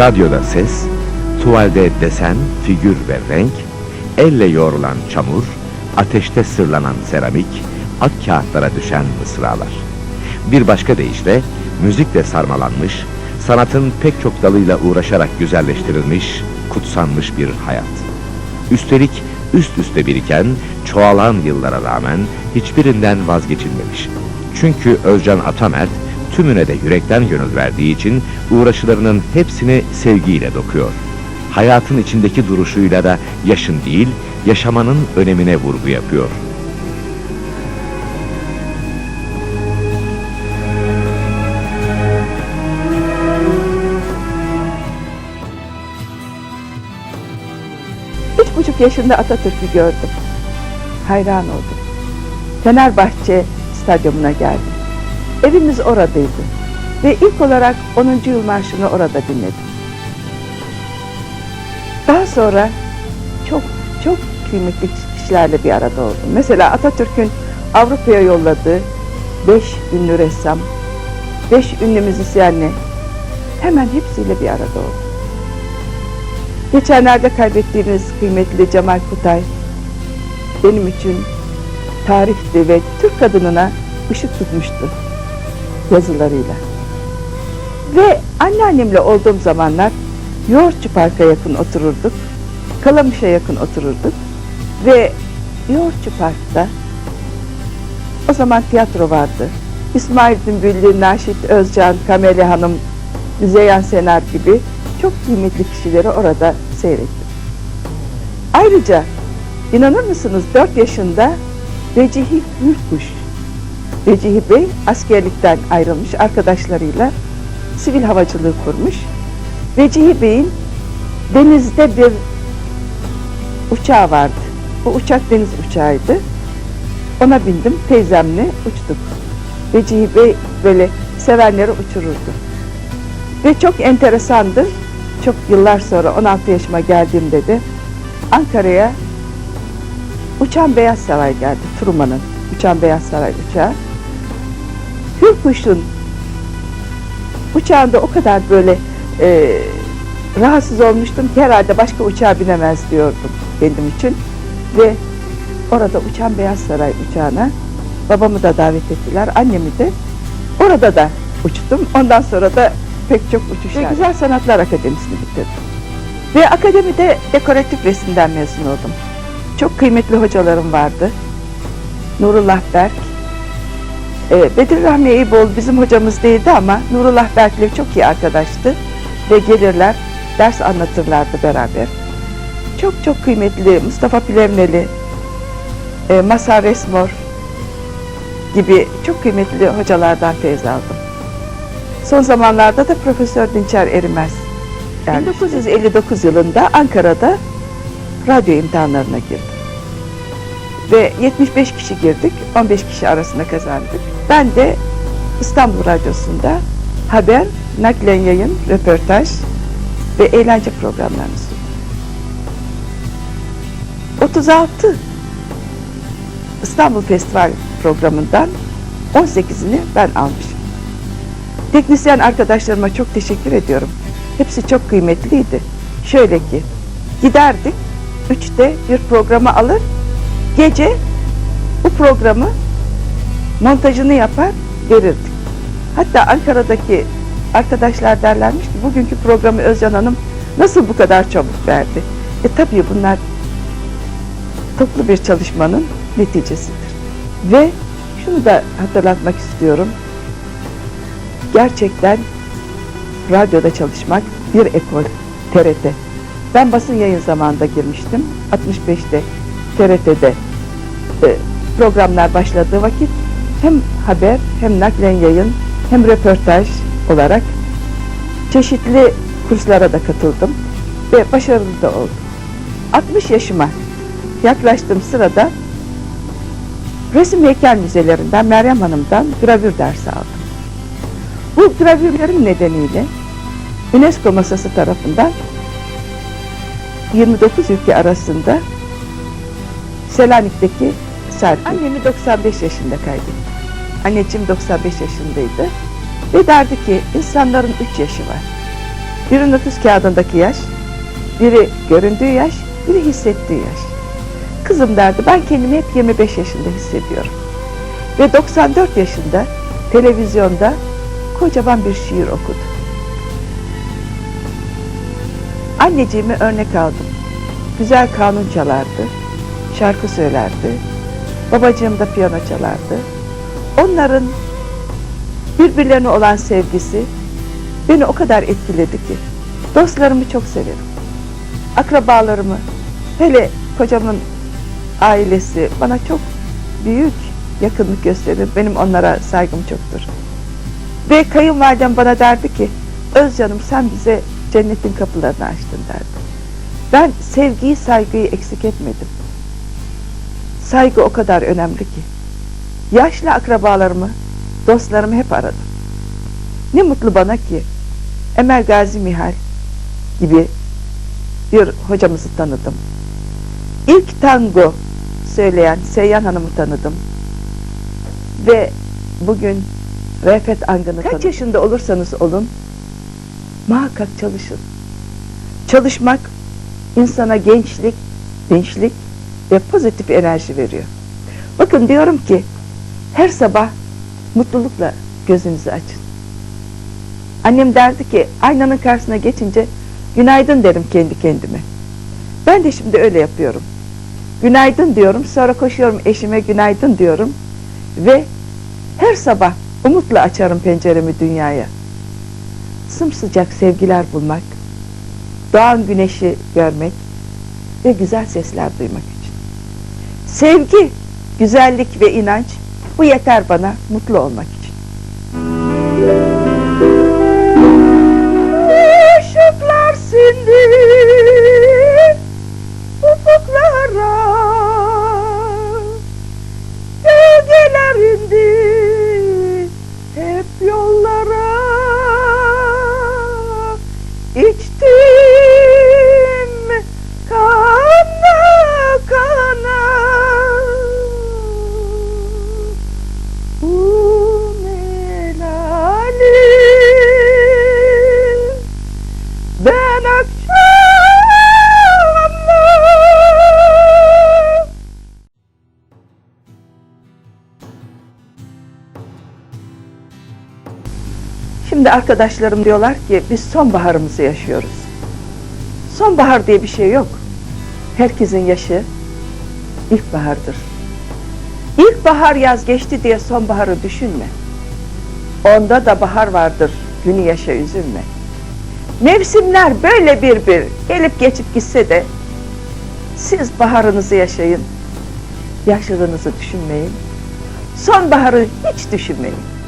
Radyoda ses, tuvalde desen, figür ve renk, elle yoğrulan çamur, ateşte sırlanan seramik, ak kağıtlara düşen mısralar. Bir başka deyişle, müzikle sarmalanmış, sanatın pek çok dalıyla uğraşarak güzelleştirilmiş, kutsanmış bir hayat. Üstelik üst üste biriken, çoğalan yıllara rağmen hiçbirinden vazgeçilmemiş. Çünkü Özcan Atamert, tümüne de yürekten gönül verdiği için uğraşılarının hepsini sevgiyle dokuyor. Hayatın içindeki duruşuyla da yaşın değil, yaşamanın önemine vurgu yapıyor. Üç buçuk yaşında Atatürk'ü gördüm. Hayran oldum. Fenerbahçe stadyumuna geldim. Evimiz oradaydı. Ve ilk olarak 10. yıl marşını orada dinledim. Daha sonra çok çok kıymetli kişilerle bir arada oldum. Mesela Atatürk'ün Avrupa'ya yolladığı beş ünlü ressam, beş ünlü müzisyenle hemen hepsiyle bir arada oldum. Geçenlerde kaybettiğimiz kıymetli Cemal Kutay benim için tarihti ve Türk kadınına ışık tutmuştu yazılarıyla. Ve anneannemle olduğum zamanlar Yoğurtçu Park'a yakın otururduk. Kalamış'a yakın otururduk. Ve Yoğurtçu Park'ta o zaman tiyatro vardı. İsmail Dümbüllü, Naşit Özcan, Kameli Hanım, Müzeyyen Senar gibi çok kıymetli kişileri orada seyrettim. Ayrıca inanır mısınız 4 yaşında Vecihi Hürkuş, Vecihi Bey askerlikten ayrılmış arkadaşlarıyla sivil havacılığı kurmuş. Vecihi Bey'in denizde bir uçağı vardı. Bu uçak deniz uçağıydı. Ona bindim, teyzemle uçtuk. Vecihi Bey böyle sevenleri uçururdu. Ve çok enteresandır. Çok yıllar sonra 16 yaşıma geldiğimde de Ankara'ya Uçan Beyaz Saray geldi. Truman'ın Uçan Beyaz Saray uçağı. Hürkuş'un uçağında o kadar böyle e, rahatsız olmuştum ki herhalde başka uçağa binemez diyordum kendim için. Ve orada Uçan Beyaz Saray uçağına babamı da davet ettiler, annemi de. Orada da uçtum. Ondan sonra da pek çok uçuşlar. Ve Güzel Sanatlar Akademisi'ni bitirdim. Ve akademide dekoratif resimden mezun oldum. Çok kıymetli hocalarım vardı. Nurullah Berk, Bedir Rahmi Eyüboğlu bizim hocamız değildi ama Nurullah Berk'le çok iyi arkadaştı. Ve gelirler, ders anlatırlardı beraber. Çok çok kıymetli Mustafa Plevneli, e, Masar Resmor gibi çok kıymetli hocalardan feyz aldım. Son zamanlarda da Profesör Dinçer Erimez. Yani 1959 yılında Ankara'da radyo imtihanlarına girdim. Ve 75 kişi girdik, 15 kişi arasında kazandık. Ben de İstanbul Radyosu'nda haber, naklen yayın, röportaj ve eğlence programlarını sundum. 36 İstanbul Festival programından 18'ini ben almışım. Teknisyen arkadaşlarıma çok teşekkür ediyorum. Hepsi çok kıymetliydi. Şöyle ki, giderdik, üçte bir programı alır, gece bu programı montajını yapar, verirdik. Hatta Ankara'daki arkadaşlar derlermiş ki, bugünkü programı Özcan Hanım nasıl bu kadar çabuk verdi? E tabii bunlar toplu bir çalışmanın neticesidir. Ve şunu da hatırlatmak istiyorum. Gerçekten radyoda çalışmak bir ekol, TRT. Ben basın yayın zamanında girmiştim. 65'te TRT'de e, programlar başladığı vakit hem haber hem naklen yayın hem röportaj olarak çeşitli kurslara da katıldım ve başarılı da oldum. 60 yaşıma yaklaştığım sırada resim heykel müzelerinden Meryem Hanım'dan gravür dersi aldım. Bu gravürlerin nedeniyle UNESCO masası tarafından 29 ülke arasında Selanik'teki sergi. Annemi 95 yaşında kaybettim. Anneciğim 95 yaşındaydı. Ve derdi ki insanların 3 yaşı var. Biri nüfus kağıdındaki yaş, biri göründüğü yaş, biri hissettiği yaş. Kızım derdi ben kendimi hep 25 yaşında hissediyorum. Ve 94 yaşında televizyonda kocaman bir şiir okudu. Anneciğimi örnek aldım. Güzel kanun çalardı, şarkı söylerdi. Babacığım da piyano çalardı. Onların birbirlerine olan sevgisi beni o kadar etkiledi ki. Dostlarımı çok severim. Akrabalarımı, hele kocamın ailesi bana çok büyük yakınlık gösterir. Benim onlara saygım çoktur. Ve kayınvalidem bana derdi ki, Özcanım sen bize cennetin kapılarını açtın derdi. Ben sevgiyi, saygıyı eksik etmedim. Saygı o kadar önemli ki. Yaşlı akrabalarımı, dostlarımı hep aradım. Ne mutlu bana ki Emel Gazi Mihal gibi bir hocamızı tanıdım. İlk tango söyleyen Seyyan Hanım'ı tanıdım. Ve bugün Refet Angın'ı Kaç yaşında olursanız olun muhakkak çalışın. Çalışmak insana gençlik, dinçlik ve pozitif enerji veriyor. Bakın diyorum ki her sabah mutlulukla gözünüzü açın. Annem derdi ki aynanın karşısına geçince günaydın derim kendi kendime. Ben de şimdi öyle yapıyorum. Günaydın diyorum sonra koşuyorum eşime günaydın diyorum ve her sabah umutla açarım penceremi dünyaya. Sımsıcak sevgiler bulmak, doğan güneşi görmek ve güzel sesler duymak için. Sevgi, güzellik ve inanç bu yeter bana mutlu olmak için. Işıklar sindi ufuklara Gölgeler indi hep yollara Şimdi arkadaşlarım diyorlar ki biz sonbaharımızı yaşıyoruz. Sonbahar diye bir şey yok. Herkesin yaşı ilkbahardır. İlkbahar yaz geçti diye sonbaharı düşünme. Onda da bahar vardır. Günü yaşa üzülme. Mevsimler böyle bir bir gelip geçip gitse de siz baharınızı yaşayın. Yaşlılığınızı düşünmeyin. Sonbaharı hiç düşünmeyin.